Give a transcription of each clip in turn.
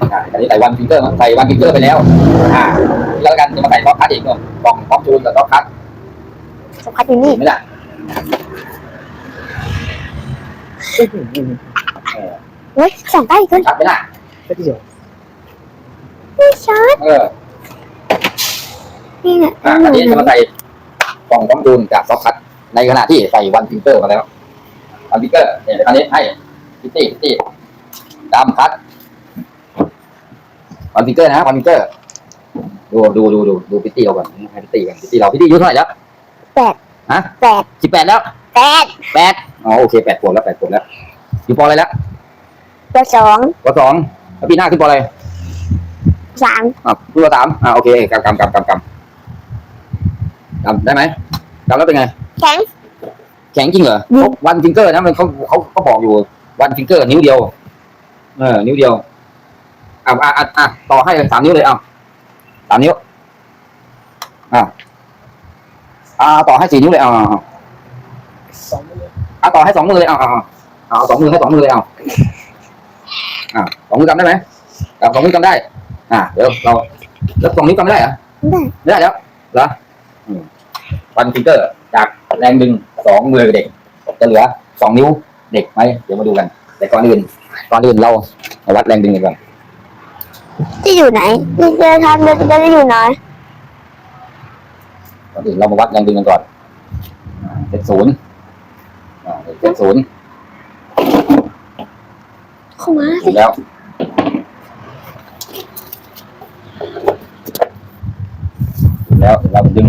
อ่าอันนี้ใส่วันฟิงเกอร์ใส่วันฟิงเกอร์ไปแล้วอ่าแล้วกันจะมาใส่ท็อปคัทอีกเนอะกล่องท็อปจูนกับท็อปคัทสมคัดอยู่นี่เห็นไหมล่ะเออเฮ้ยสองใต้ขึ้นชัดไหมล่ะก็เดียวไม่ชัดเออนี่เนี่ยอ่าอันนี้จะมาใส่กล่องท็อปจูนกับท็อปคัทในขณะที่ใส่วันฟิงเกอร์มาแล้ววันฟิงเกอร์เนี่ยอันนี้ให้พิตตี้พิตตี้ดำคัท วันฟิงเกอร์นะวันฟิงเกอร์ดูดูดูดูดูพิตตี้เราก่อนให้พิตตี้ก่อนพิตตี้เราพิตตี้อายุเท่าไหร่แล้วแปดฮะแปดสิบแปดแล้วแปดแปดอ๋อโอเคแปดขวบแล้วแปดขวบแล้วอยู่ปออะไรแล้วตัวสองปสองแล้วปีหน้าขึ้นปออะไรสามอะขึ้นปสามอ่าโอเคกำกำกำกำกำกำได้ไหมกำแล้วเป็นไง แข็ง แข็งจริงเหรออืมวันฟิงเกอร์นะมันเขาเขาเขาบอกอยู่วันฟิงเกอร์นิ้วเดียว เออ นิ้วเดียว อะอะอะอะต่อให้สามนิ้วเลยเอาสามนิ้วอะอ่าต่อให้สี่นิ้วเลยเอาเอาเอาสองมือเอาต่อให้สองมือเลยเอาเอาเอาเอาสองมือให้สองมือเลยเอาอ่าสองมือกำได้ไหมกำสองมือกำได้ อ่าเดี๋ยวเราแล้วสองนิ้วกำไม่ได้เหรอได้ไม่ได้แล้วเหรออืมวันฟิงเกอร์จากแรงดึงสองมือเด็กจะเหลือสองนิ้วเด็กไหมเดี๋ยวมาดูกัน แต่ก่อนอื่นก่อนอื่นเรามาวัดแรงดึงกันก่อน ที่อยู่ไหนนี่จะทำจะจะอยู่ไหนก่อนอื่นเรามาวัดแรงดึงกันก่อนอ่าเป็นศูนย์อ่าเป็นศูนย์เข้ามาถูกแล้วถูกแล้วเราดึง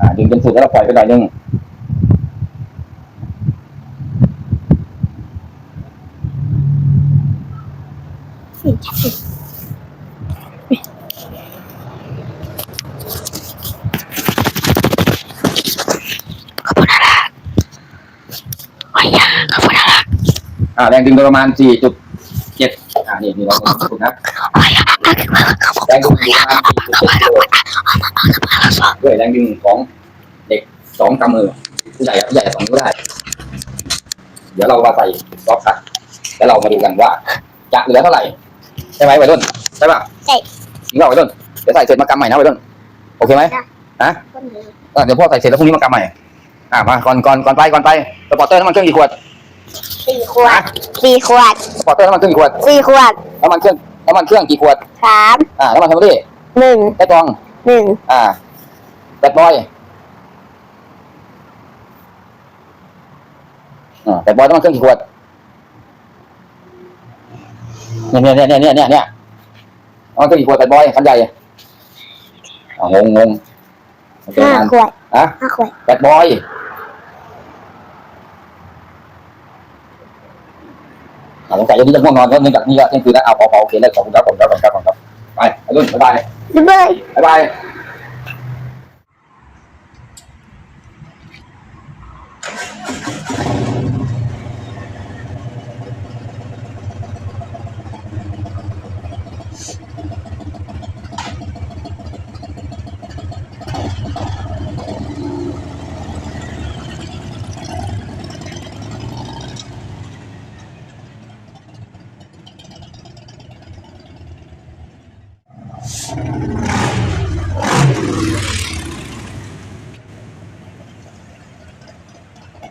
อ่าดึงจนสุดแล้วเราปล่อยไปหน่อยนึง สิชัดสิข อบคุณนะโอ้ยยาขอบคุณนะอ่าแรงดึงโดยประมาณสี่จุดเจ็ดอ่านี่นี่เราถูกนะโอ้ยยาขอบแรงดึงประมาณ4.7ด้วยแรงดึงของเด็กสองกำมือผู้ใหญ่ผู้ใหญ่สองนิ้วได้ เดี๋ยวเรามาใส่ซอฟต์คัทแล้วเรามาดูกันว่า จะเหลือเท่าไหร่ ช่ไหมวัยรุ่นใช่ป่ะใช่จริงเปล่าวัยรุ่นเดี๋ยวใส่เสร็จมากำใหม่นะวัยรุ่นโอเคไหมฮะเออเดี๋ยวพ่อใส่เสร็จแล้วพรุ่งนี้มากำใหม่อ่ามาก่อนก่อนก่อนไปก่อนไปสปอร์เตอร์น้ำมันเครื่องกี่ขวดสี่ขวดสี่ขวดสปอร์เตอร์น้ำมันเครื่องกี่ขวดสี่ขวดน้ำมันเครื่องน้ำมันเครื่องกี่ขวดสามอ่าน้ำมันแคมเบอรี่หนึ่งแค่กรองหนึ่งอ่าแบดบอยอ่าแบดบอยต้องมาเครื่องกี่ขวด เนี่ยเนี่ยเนี่ยเนี่ยเนี่ยเนี่ยเอามาเครื่องกี่ขวดแบดบอยคันใหญ่อ่างงงงโอเคห้ามันขวดอะห้าขวดแบดบอยอ่าสงสัยวันนี้จะง่วงนอนแล้วเนื่องจากนี่ก็เที่ยงคืนแล้วเอาพอพอโอเคเลยขอบคุณครับขอบคุณครับขอบคุณครับขอบคุณครับไปไปรุ่นบ๊ายบายดูเลยบ๊ายบายน็อ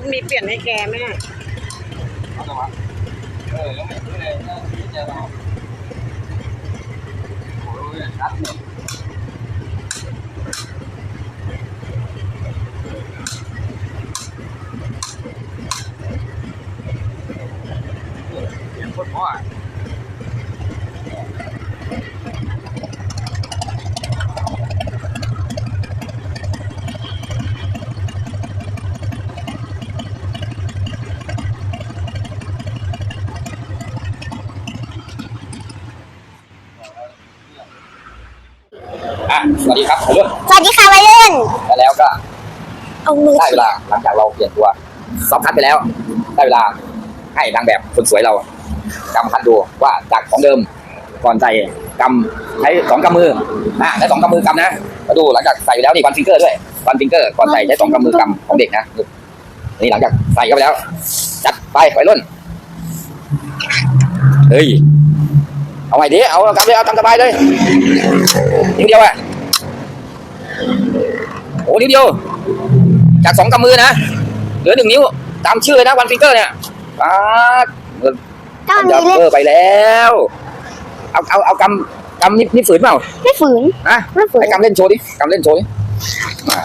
ตมีเปลี่ยนให้แกไหมอะเออแล้วไม่รู้เลยว่าที่จะเราโอ้ยชัดเลยเสียงคนพ่อ อะสวัสดีครับวัยรุ่นสวัสดีค่ะวัยรุ่นและแล้วก็เอามือได้เวลาหลังจากเราเปลี่ยนตัวซอฟคัดไปแล้ว ได้เวลาให้นางแบบคนสวยเรากำคัดดูว่าจากของเดิมก่อนใส่กำใช้สองกำมืออะใช้สองกำมือกำนะมาดูหลังจากใส่ไปแล้วนี่วันฟิงเกอร์ด้วยวันฟิงเกอร์ก่อนใส่ใช้สองกำมือกำของเด็กนะนี่หลังจากใส่เข้าไปแล้ว จัดไปไปรุ่นเฮ้ย เอาไงดี เอากำเลย เอากำสบายเลย นิ้วเดียวอะโอ้นิ้วเดียว จากสองกำมือนะ เหลือหนึ่งนิ้ว ตามชื่อเลยนะวันฟิงเกอร์เนี่ยอ่าต้องจะมีเล่นเบอร์ไปแล้ว เอาเอาเอากำกำนี่นี่ฝืนเปล่า ไม่ฝืนฮะไม่ฝืนไอ้กำเล่นโชว์ดิกำเล่นโชว์ดิอ่า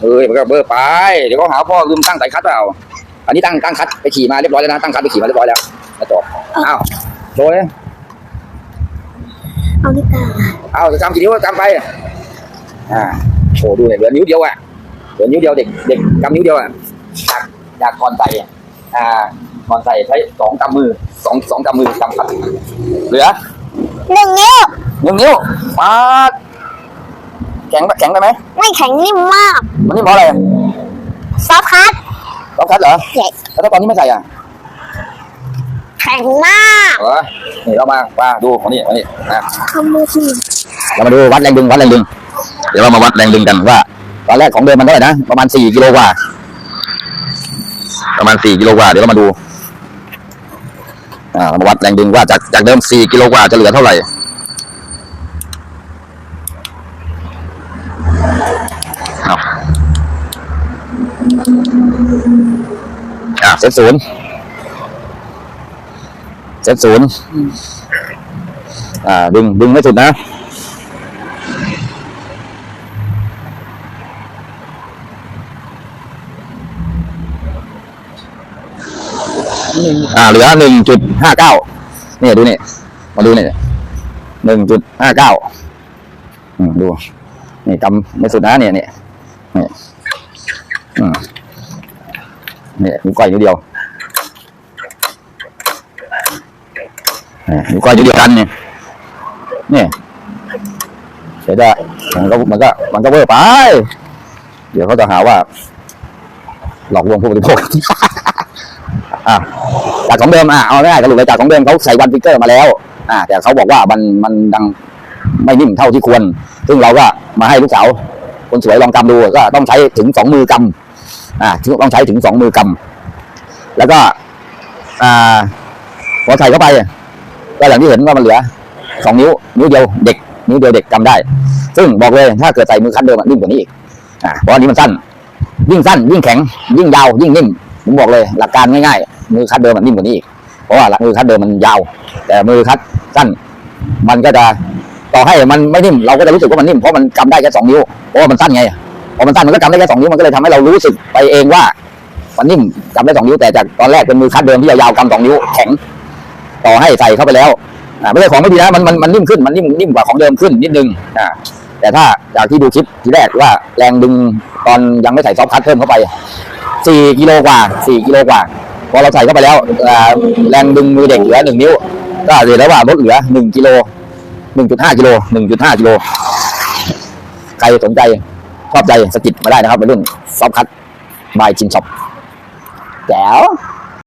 เอ้ยมันก็เบอร์ไป เดี๋ยวเขาหาว่าพ่อลืมตั้งสายคัดเปล่า อันนี้ตั้งตั้งคัดไปขี่มาเรียบร้อยแล้วนะ ตั้งคัดไปขี่มาเรียบร้อยแล้วมาจบอ้าวโชว์เลย เอานี่ตาเอาจะกำกี่นิ้วก็กำไป อ่าโชว์ดูเนี่ยเหลือนิ้วเดียวอะเหลือนิ้วเดียวเด็กเด็กกำนิ้วเดียวอะจากจากก่อนใส่อะอ่าก่อนใส่ใช้สองกำมือสองสองกำมือกำคัดเหลือหนึ่งนิ้วหนึ่งนิ้วมาแข็งปะแข็งไปไหมไม่แข็งนิ่มมาก มันนี่เพราะอะไรซอฟต์คัทต้องคัดเหรอใหญ่แล้วถ้าตอนนี้ไม่ใส่อะแข็ งมากเหรอนี่เรามาว่าดูของนี่ของนี่นะขโมยที่เรามาดูวัดแรงดึงวัดแรงดึง เดี๋ยวเรามาวัดแรงดึงกันว่า ตอนแรกของเดิมมันเท่าไหร่นะ ประมาณสี่กิโลกว่า ประมาณสี่กิโลกว่า เดี๋ยวเรามาดู อ่าเรามาวัดแรงดึงว่าจากจากเดิมสี่กิโลกว่าจะเหลือเท่าไหร่เอาอ่าเซตศูนย์ เซตศูนย์อ่า ดึง ดึงไม่สุดนะ อ่า เหลือหนึ่งจุดห้าเก้านี่ดูนี่ มาดูนี่หนึ่งจุดห้าเก้าดู นี่กำไม่สุดนะเนี่ยเนี่ยนี่อืมเนี่ยนิ้วก้อยนิ้วเดียว นี่ก้อยเดียวกันเนี่ยเนี่ยเดี๋ยวจะมันก็มันก็มันก็เวอร์ไป เดี๋ยวเขาจะหาว่า หลอกลวงผู้บริโภคอะจากของเดิมอะเอาง่ายสรุปเลยจากของเดิมเขาใส่วันฟิกเกอร์มาแล้ว อ่าแต่เขาบอกว่ามันมันดังไม่นิ่มเท่าที่ควร ซึ่งเราก็มาให้ลูกสาวคนสวยลองกำดูก็ต้องใช้ถึงสองมือกำอ่าต้องใช้ถึงสองมือกำแล้วก็ อ่าพอใส่เข้าไป ก็อย่างที่เห็นว่ามันเหลือสองนิ้วนิ้วเดียวเด็กนิ้วเดียวเด็กกำได้ ซึ่งบอกเลยถ้าเกิดใส่มือคันเดิมอะนิ่มกว่านี้อีกอ่าเพราะอันนี้มันสั้น ยิ่งสั้น ยิ่งแข็ง ยิ่งยาวยิ่งนิ่มผมบอกเลย หลักการง่ายๆมือคัดเดิมมันนิ่มกว่านี้อีกเพราะว่าหลักมือคัดเดิมมันยาว แต่มือคัดสั้น มันก็จะต่อให้มันไม่นิ่มเราก็จะรู้สึกว่ามันนิ่มเพราะมันกำได้แค่สองนิ้วเพราะว่ามันสั้นไงพอมันสั้นมันก็กำได้แค่สองนิ้วมันก็เลยทำให้เรารู้สึกไปเองว่า มันนิ่มกำได้สองนิ้วแต่จากตอนแรกเป็นมือคัดเดิมที่ยาวๆกำสองนิ้วแข็ง ต่อให้ใส่เข้าไปแล้วอ่าไม่ใช่ของไม่ดีนะมันมันมันนิ่มขึ้นมันนิ่มนิ่มกว่าของเดิมขึ้นนิดนึงอ่าแต่ถ้าจากที่ดูคลิปทีแรกว่าแรงดึงตอนยังไม่ใส่ซอฟคัทเพิ่มเข้าไปสี่กิโลกว่าสี่กิโลกว่าพอเราใส่เข้าไปแล้วแรงดึงมือเด็กเหลือหนึ่งนิ้ว ก็เลยแล้วว่าลดเหลือหนึ่งกิโลหนึ่งจุดห้ากิโลหนึ่งจุดห้ากิโลใครสนใจชอบใจสกิดมาได้นะครับเป็นรุ่นซอฟคัตบายจินช็อปแจ๋ว